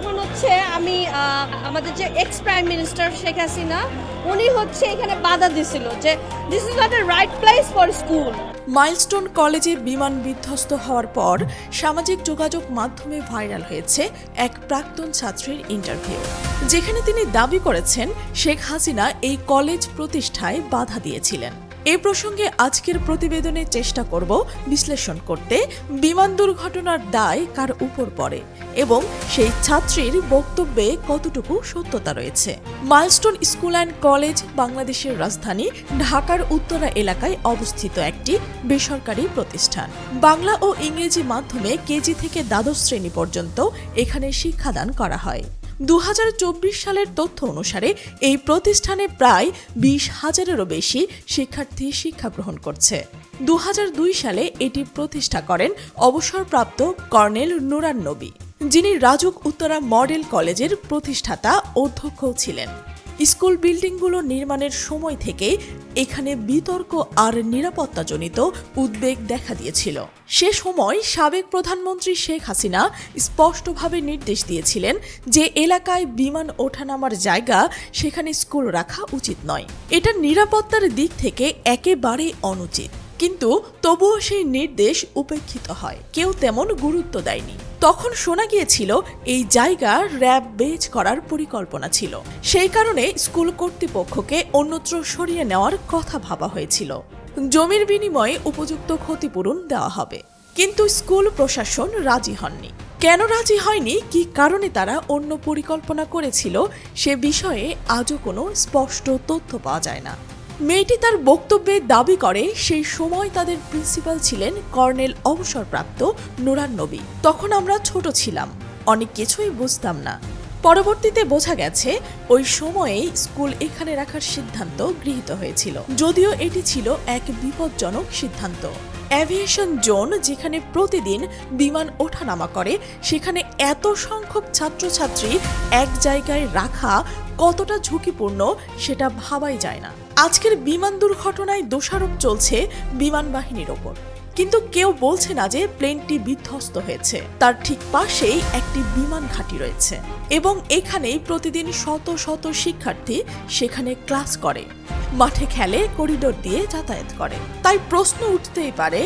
যখন হচ্ছে আমি আমাদের যে ex prime minister Sheikh Hasina, উনি হচ্ছে এখানে বাধা দিছিল যে this is not a right place for school Milestone কলেজে বিমান বিধ্বস্ত হওয়ার পর সামাজিক যোগাযোগ মাধ্যমে ভাইরাল হয়েছে এক প্রাক্তন ছাত্রীর ইন্টারভিউ যেখানে তিনি দাবি করেছেন শেখ হাসিনা এই কলেজ প্রতিষ্ঠায় বাধা দিয়েছিলেন। এ প্রসঙ্গে আজকের প্রতিবেদনে চেষ্টা করব বিশ্লেষণ করতে। বিমান দুর্ঘটনার দায় কার উপর পড়ে এবং সেই ছাত্রীর বক্তব্যে কতটুকু সত্যতা রয়েছে। মাইলস্টোন স্কুল অ্যান্ড কলেজ বাংলাদেশের রাজধানী ঢাকার উত্তরা এলাকায় অবস্থিত একটি বেসরকারি প্রতিষ্ঠান। বাংলা ও ইংরেজি মাধ্যমে কেজি থেকে দ্বাদশ শ্রেণি পর্যন্ত এখানে শিক্ষাদান করা হয়। দু হাজার চব্বিশ সালের তথ্য অনুসারে, এই প্রতিষ্ঠানে প্রায় বিশ হাজারেরও বেশি শিক্ষার্থী শিক্ষা গ্রহণ করছে। দু হাজার দুই সালে এটি প্রতিষ্ঠা করেন অবসরপ্রাপ্ত কর্নেল নুরান নবী, যিনি রাজুক উত্তরা মডেল কলেজের প্রতিষ্ঠাতা অধ্যক্ষ ছিলেন। স্কুল বিল্ডিংগুলো নির্মাণের সময় থেকে এখানে বিতর্ক আর নিরাপত্তাজনিত উদ্বেগ দেখা দিয়েছিল। সে সময় সাবেক প্রধানমন্ত্রী শেখ হাসিনা স্পষ্টভাবে নির্দেশ দিয়েছিলেন যে এলাকায় বিমান ওঠানামার জায়গা সেখানে স্কুল রাখা উচিত নয়। এটা নিরাপত্তার দিক থেকে একেবারেই অনুচিত। কিন্তু তবুও সেই নির্দেশ উপেক্ষিত হয়। কেউ তেমন গুরুত্ব দেয়নি। তখন শোনা গিয়েছিল, এই জায়গা র্যাব বেজ করার পরিকল্পনা ছিল। সেই কারণে স্কুল কর্তৃপক্ষকে অন্যত্র সরিয়ে নেওয়ার কথা ভাবা হয়েছিল। জমির বিনিময়ে উপযুক্ত ক্ষতিপূরণ দেওয়া হবে। কিন্তু স্কুল প্রশাসন রাজি হননি। কেন রাজি হয়নি? কি কারণে তারা অন্য পরিকল্পনা করেছিল? সে বিষয়ে আজও কোনো স্পষ্ট তথ্য পাওয়া যায় না। মেয়েটি তার বক্তব্যে দাবি করে, সেই সময় তাদের প্রিন্সিপাল ছিলেন কর্নেল অবসরপ্রাপ্ত নুরান নবী। তখন আমরা ছোট ছিলাম, অনেক কিছুই বুঝতাম না। পরবর্তীতে বোঝা গেছে, ওই সময়েই স্কুল এখানে রাখার সিদ্ধান্ত গৃহীত হয়েছিল। যদিও এটি ছিল এক বিপজ্জনক সিদ্ধান্ত। অ্যাভিয়েশন জোন যেখানে প্রতিদিন বিমান ওঠানামা করে, সেখানে এত সংখ্যক ছাত্রছাত্রী এক জায়গায় রাখা কতটা ঝুঁকিপূর্ণ সেটা ভাবাই যায় না। আজকের বিমান দুর্ঘটনায় দোষারোপ চলছে বিমান বাহিনীর ওপর। কিন্তু কেউ বলছে না যে প্লেনটি বিধ্বস্ত হয়েছে। তার ঠিক পাশেই একটি বিমান ঘাঁটি রয়েছে এবং এখানেই প্রতিদিন শত শত শিক্ষার্থী সেখানে ক্লাস করে। মাঠে খেলে, করিডোর দিয়ে যাতায়াত করে। তাই প্রশ্ন উঠতেই পারে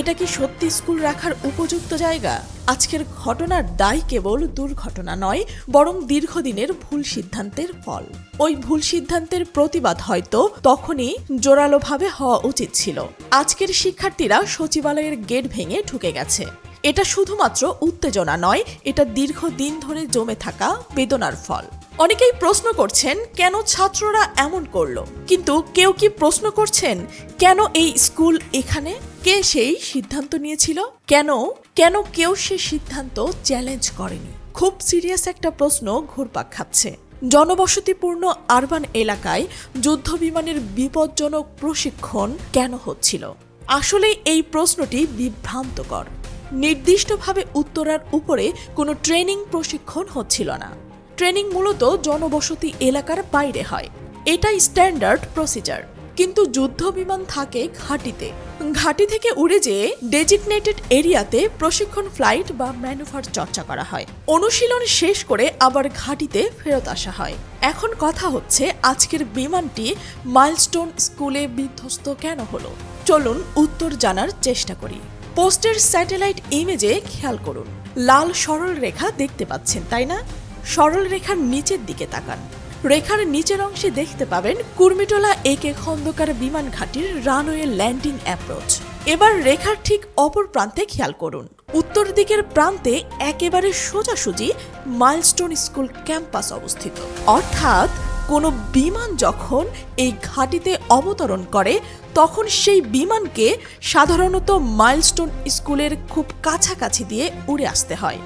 এটা কি সত্যি স্কুল রাখার উপযুক্ত জায়গা? আজকের ঘটনার দায় কেবল দুর্ঘটনা নয়, বরং দীর্ঘদিনের ভুল সিদ্ধান্তের ফল। ওই ভুল সিদ্ধান্তের প্রতিবাদ হয়তো তখনই জোরালোভাবে হওয়া উচিত ছিল। আজকের শিক্ষার্থীরা সচিবালয়ের গেট ভেঙে ঢুকে গেছে। এটা শুধুমাত্র উত্তেজনা নয়, এটা দীর্ঘদিন ধরে জমে থাকা বেদনার ফল। অনেকেই প্রশ্ন করছেন, কেন ছাত্ররা এমন করল? কিন্তু কেউ কি প্রশ্ন করছেন, কেন এই স্কুল এখানে? কে সেই সিদ্ধান্ত নিয়েছিল? কেন কেন কেউ সে সিদ্ধান্ত চ্যালেঞ্জ করেনি? খুব সিরিয়াস একটা প্রশ্ন ঘুরপাক খাচ্ছে। জনবসতিপূর্ণ আরবান এলাকায় যুদ্ধ বিমানের বিপজ্জনক প্রশিক্ষণ কেন হচ্ছিল? আসলে এই প্রশ্নটি বিভ্রান্তকর। নির্দিষ্টভাবে উত্তরার উপরে কোনো ট্রেনিং প্রশিক্ষণ হচ্ছিল না। ট্রেনিং মূলত জনবসতি এলাকার বাইরে হয়। এটাই স্ট্যান্ডার্ড প্রসিজার কিন্তু যুদ্ধ বিমান থাকে ঘাঁটিতে। ঘাঁটি থেকে উড়ে যেয়ে ডেজিগনেটেড এরিয়াতে প্রশিক্ষণ ফ্লাইট বা ম্যানুভার চর্চা করা হয়। অনুশীলন শেষ করে আবার ঘাঁটিতে ফেরত আসা হয়। এখন কথা হচ্ছে আজকের বিমানটি মাইলস্টোন স্কুলে বিধ্বস্ত কেন হলো? চলুন উত্তর জানার চেষ্টা করি। পোস্টের স্যাটেলাইট ইমেজে খেয়াল করুন। লাল সরল রেখা দেখতে পাচ্ছেন, তাই না? সরল রেখার নিচের দিকে তাকান। রেখার নিচের অংশে দেখতে পাবেন কুর্মিটোলা একে খন্দকার বিমান ঘাটির রানওয়ে ল্যান্ডিং অ্যাপ্রোচ। এবার রেখার ঠিক অপর প্রান্তে খেয়াল করুন। উত্তর দিকের প্রান্তে একেবারে সোজাসুজি মাইলস্টোন স্কুল ক্যাম্পাস অবস্থিত। অর্থাৎ কোনো বিমান যখন এই ঘাটিতে অবতরণ করে, তখন সেই বিমানকে সাধারণত মাইলস্টোন স্কুলের খুব কাছাকাছি দিয়ে উড়ে আসতে হয়।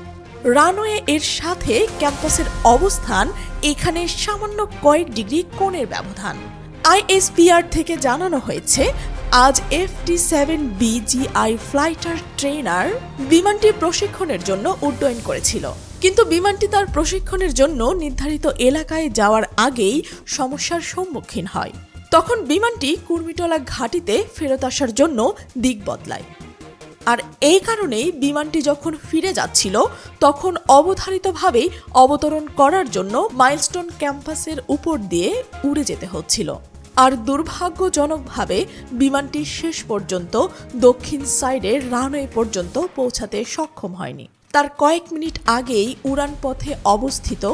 রানওয়ে এর সাথে ক্যাম্পাসের অবস্থান এখানে সামান্য কয়েক ডিগ্রি কোণের ব্যবধান। আইএসপিআর থেকে জানানো হয়েছে, আজ এফটি সেভেন বিজিআই ফ্লাইটার ট্রেনার বিমানটি প্রশিক্ষণের জন্য উড্ডয়ন করেছিল। কিন্তু বিমানটি তার প্রশিক্ষণের জন্য নির্ধারিত এলাকায় যাওয়ার আগেই সমস্যার সম্মুখীন হয়। তখন বিমানটি কুর্মিটলা ঘাটিতে ফেরত আসার জন্য দিক বদলায়। আর এই কারণেই বিমানটি যখন ফিরে যাচ্ছিল, তখন অবধারিতভাবেই অবতরণ করার জন্য মাইলস্টোন ক্যাম্পাসের উপর দিয়ে উড়ে যেতে হচ্ছিল। আর দুর্ভাগ্যজনকভাবে বিমানটি শেষ পর্যন্ত দক্ষিণ সাইডের রানওয়ে পর্যন্ত পৌঁছাতে সক্ষম হয়নি। তার কয়েক মিনিট আগেই উড়ান পথে অবস্থিত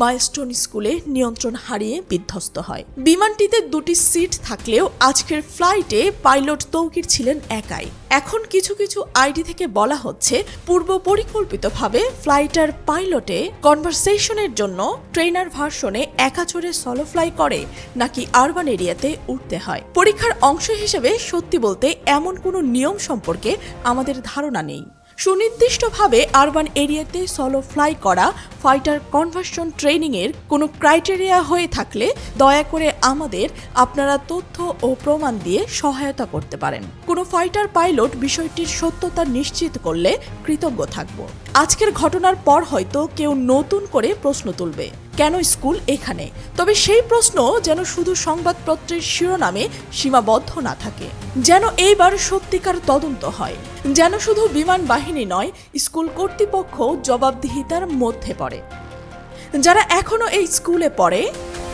মাইলস্টোন স্কুলে নিয়ন্ত্রণ হারিয়ে বিধ্বস্ত হয়। বিমানটিতে দুটি সিট থাকলেও আজকের ফ্লাইটে পাইলট তৌকির ছিলেন একাই। এখন কিছু কিছু আইডি থেকে বলা হচ্ছে, পূর্ব পরিকল্পিতভাবে ফ্লাইটার পাইলটে কনভারসেশনের জন্য ট্রেনার ভার্সনে একা চড়ে সলো ফ্লাই করে নাকি আরবান এরিয়াতে উঠতে হয়। পরীক্ষার অংশ হিসেবে সত্যি বলতে এমন কোনো নিয়ম সম্পর্কে আমাদের ধারণা নেই। সুনির্দিষ্টভাবে আরবান এরিয়াতে সলো ফ্লাই করা ফাইটার কনভার্সন ট্রেনিংয়ের কোনো ক্রাইটেরিয়া হয়ে থাকলে দয়া করে আমাদের আপনারা তথ্য ও প্রমাণ দিয়ে সহায়তা করতে পারেন। কোনো ফাইটার পাইলট বিষয়টির সত্যতা নিশ্চিত করলে কৃতজ্ঞ থাকব। আজকের ঘটনার পর হয়তো কেউ নতুন করে প্রশ্ন তুলবে। কেন স্কুল এখানে? তবে সেই প্রশ্ন যেন শুধু সংবাদপত্রের শিরোনামে সীমাবদ্ধ না থাকে, যেন এইবার সত্যিকার তদন্ত হয়, যেন শুধু বিমান বাহিনী নয়, স্কুল কর্তৃপক্ষ জবাবদিহিতার মধ্যে পড়ে। যারা এখনও এই স্কুলে পড়ে,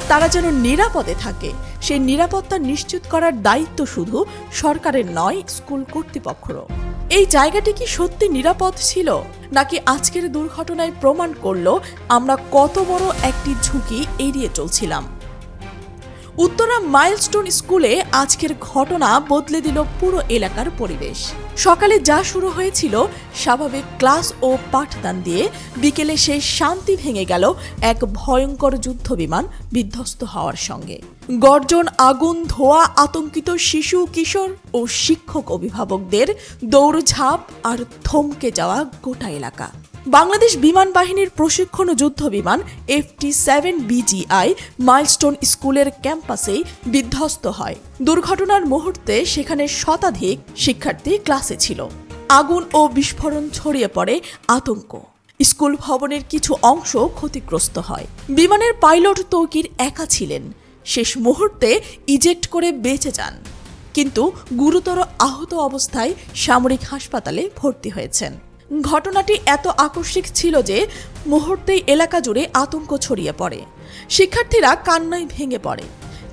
তারা যেন নিরাপদে থাকে, সেই নিরাপত্তা নিশ্চিত করার দায়িত্ব শুধু সরকারের নয়, স্কুল কর্তৃপক্ষেরও। এই জায়গাটি কি সত্যি নিরাপদ ছিল? নাকি আজকের দুর্ঘটনায় প্রমাণ করল আমরা কত বড় একটি ঝুঁকি এড়িয়ে চলছিলাম? উত্তরা মাইলস্টোন স্কুলে আজকের ঘটনা বদলে দিল পুরো এলাকার পরিবেশ। সকালে যা শুরু হয়েছিল স্বাভাবিক ক্লাস ও পাঠদান দিয়ে বিকেলে সেই শান্তি ভেঙে গেল এক ভয়ঙ্কর যুদ্ধ বিমান বিধ্বস্ত হওয়ার সঙ্গে। গর্জন, আগুন, ধোয়া, আতঙ্কিত শিশু, কিশোর ও শিক্ষক অভিভাবকদের দৌড়ঝাঁপ আর থমকে যাওয়া গোটা এলাকা। বাংলাদেশ বিমান বাহিনীর প্রশিক্ষণ যুদ্ধ বিমান, এফটি সেভেন বিজিআই, মাইলস্টোন স্কুলের ক্যাম্পাসেই বিধ্বস্ত হয়। দুর্ঘটনার মুহূর্তে সেখানে শতাধিক শিক্ষার্থী ক্লাসে ছিল। আগুন ও বিস্ফোরণ ছড়িয়ে পড়ে আতঙ্ক। স্কুল ভবনের কিছু অংশ ক্ষতিগ্রস্ত হয়। বিমানের পাইলট তৌকির একা ছিলেন। শেষ মুহূর্তে ইজেক্ট করে বেঁচে যান। কিন্তু গুরুতর আহত অবস্থায় সামরিক হাসপাতালে ভর্তি হয়েছেন। ঘটনাটি এত আকস্মিক ছিল যে মুহূর্তেই এলাকা জুড়ে আতঙ্ক ছড়িয়ে পড়ে। শিক্ষার্থীরা কান্নায় ভেঙে পড়ে।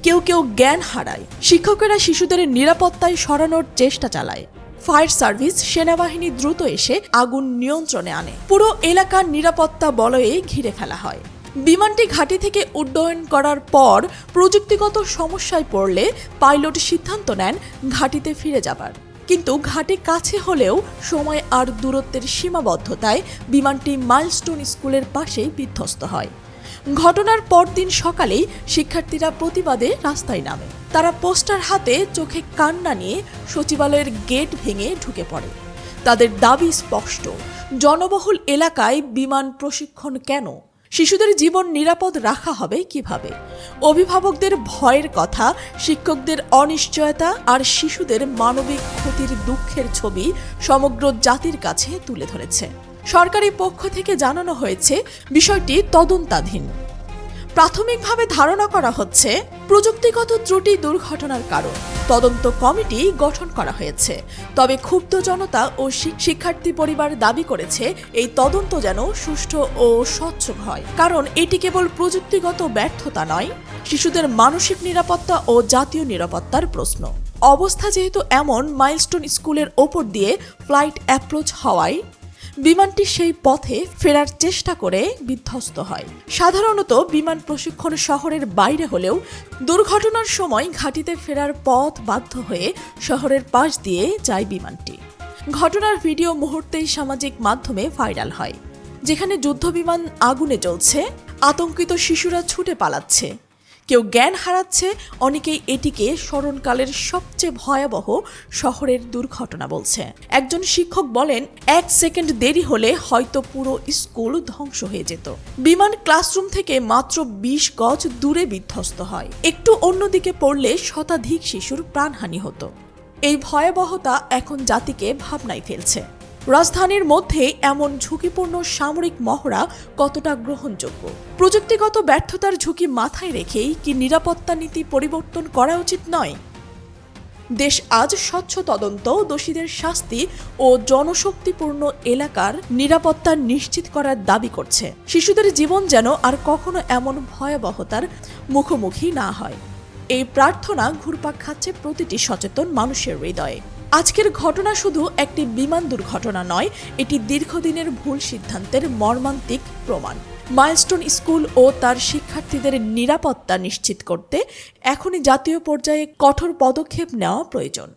কেউ কেউ জ্ঞান হারায়। শিক্ষকেরা শিশুদের নিরাপত্তায় সরানোর চেষ্টা চালায়। ফায়ার সার্ভিস সেনাবাহিনী দ্রুত এসে আগুন নিয়ন্ত্রণে আনে। পুরো এলাকার নিরাপত্তা বলয়ে ঘিরে ফেলা হয়। বিমানটি ঘাঁটি থেকে উড্ডয়ন করার পর প্রযুক্তিগত সমস্যায় পড়লে পাইলট সিদ্ধান্ত নেন ঘাঁটিতে ফিরে যাবার। কিন্তু ঘাটে কাছে হলেও সময় আর দূরত্বের সীমাবদ্ধতায় বিমানটি মাইলস্টোন স্কুলের পাশেই বিধ্বস্ত হয়। ঘটনার পরদিন সকালেই শিক্ষার্থীরা প্রতিবাদে রাস্তায় নামে। তারা পোস্টার হাতে চোখে কান্না নিয়ে সচিবালয়ের গেট ভেঙে ঢুকে পড়ে। তাদের দাবি স্পষ্ট, জনবহুল এলাকায় বিমান প্রশিক্ষণ কেন? শিশুদের জীবন নিরাপদ রাখা হবে কীভাবে? অভিভাবকদের ভয়ের কথা, শিক্ষকদের অনিশ্চয়তা আর শিশুদের মানবিক ক্ষতির দুঃখের ছবি সমগ্র জাতির কাছে তুলে ধরেছে। সরকারি পক্ষ থেকে জানানো হয়েছে, বিষয়টি তদন্তাধীন। প্রাথমিকভাবে ধারণা করা হচ্ছে প্রযুক্তিগত ত্রুটি দুর্ঘটনার কারণ। তদন্ত কমিটি গঠন করা হয়েছে। তবে ক্ষুব্ধ জনতা ও শিক্ষার্থী পরিবার দাবি করেছে এই তদন্ত যেন সুষ্ঠু ও স্বচ্ছ হয়। কারণ এটি কেবল প্রযুক্তিগত ব্যর্থতা নয়, শিশুদের মানসিক নিরাপত্তা ও জাতীয় নিরাপত্তার প্রশ্ন। অবস্থা যেহেতু এমন, মাইলস্টোন স্কুলের ওপর দিয়ে ফ্লাইট অ্যাপ্রোচ হওয়ায় বিমানটি সেই পথে ফেরার চেষ্টা করে বিধ্বস্ত হয়। সাধারণত বিমান প্রশিক্ষণ শহরের বাইরে হলেও দুর্ঘটনার সময় ঘাঁটিতে ফেরার পথ বাধ্য হয়ে শহরের পাশ দিয়ে যায় বিমানটি। ঘটনার ভিডিও মুহূর্তেই সামাজিক মাধ্যমে ভাইরাল হয়। যেখানে যুদ্ধবিমান আগুনে জ্বলছে, আতঙ্কিত শিশুরা ছুটে পালাচ্ছে। কেউ জ্ঞান হারাচ্ছে, অনেকেই এটিকে স্মরণকালের সবচেয়ে ভয়াবহ শহরের দুর্ঘটনা বলছে। একজন শিক্ষক বলেন, এক সেকেন্ড দেরি হলে হয়তো পুরো স্কুল ধ্বংস হয়ে যেত। বিমান ক্লাসরুম থেকে মাত্র বিশ গজ দূরে বিধ্বস্ত হয়। একটু অন্যদিকে পড়লে শতাধিক শিশুর প্রাণহানি হতো। এই ভয়াবহতা এখন জাতিকে ভাবনায় ফেলছে। রাজধানীর মধ্যে এমন ঝুঁকিপূর্ণ সামরিক মহড়া কতটা গ্রহণযোগ্য? প্রযুক্তিগত ব্যর্থতার ঝুঁকি মাথায় রেখেই কি নিরাপত্তা নীতি পরিবর্তন করা উচিত নয়? দেশ আজ স্বচ্ছ তদন্ত, দোষীদের শাস্তি ও জনশক্তিপূর্ণ এলাকার নিরাপত্তা নিশ্চিত করার দাবি করছে। শিশুদের জীবন যেন আর কখনো এমন ভয়াবহতার মুখোমুখি না হয়। এই প্রার্থনা ঘুরপাক খাচ্ছে প্রতিটি সচেতন মানুষের হৃদয়ে। আজকের ঘটনা শুধু একটি বিমান দুর্ঘটনা নয়, এটি দীর্ঘদিনের ভুল সিদ্ধান্তের মর্মান্তিক প্রমাণ। মাইলস্টোন স্কুল ও তার শিক্ষার্থীদের নিরাপত্তা নিশ্চিত করতে এখনই জাতীয় পর্যায়ে কঠোর পদক্ষেপ নেওয়া প্রয়োজন।